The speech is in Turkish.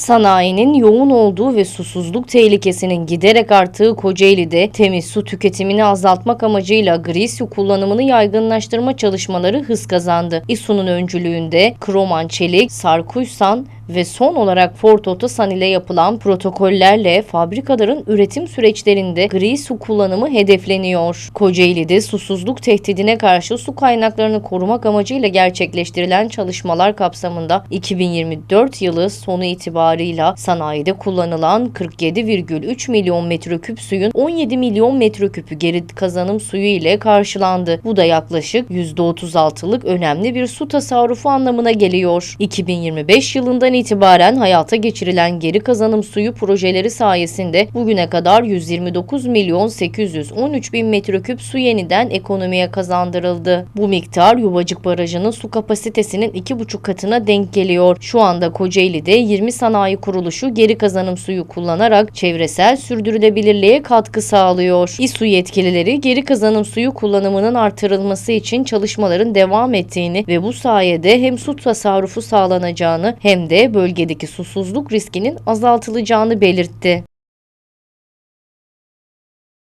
Sanayinin yoğun olduğu ve susuzluk tehlikesinin giderek arttığı Kocaeli'de temiz su tüketimini azaltmak amacıyla gri su kullanımını yaygınlaştırma çalışmaları hız kazandı. İSU'nun öncülüğünde Kroman Çelik, Sarkuysan ve son olarak Ford Otosan ile yapılan protokollerle fabrikaların üretim süreçlerinde gri su kullanımı hedefleniyor. Kocaeli'de susuzluk tehdidine karşı su kaynaklarını korumak amacıyla gerçekleştirilen çalışmalar kapsamında 2024 yılı sonu itibarıyla sanayide kullanılan 47,3 milyon metreküp suyun 17 milyon metreküpü geri kazanım suyu ile karşılandı. Bu da yaklaşık %36'lık önemli bir su tasarrufu anlamına geliyor. 2025 yılından itibaren hayata geçirilen geri kazanım suyu projeleri sayesinde bugüne kadar 129 milyon 813 bin metreküp su yeniden ekonomiye kazandırıldı. Bu miktar Yuvacık Barajı'nın su kapasitesinin 2,5 katına denk geliyor. Şu anda Kocaeli'de 20 sanayi kuruluşu geri kazanım suyu kullanarak çevresel sürdürülebilirliğe katkı sağlıyor. İSU yetkilileri geri kazanım suyu kullanımının artırılması için çalışmaların devam ettiğini ve bu sayede hem su tasarrufu sağlanacağını hem de bölgedeki susuzluk riskinin azaltılacağını belirtti.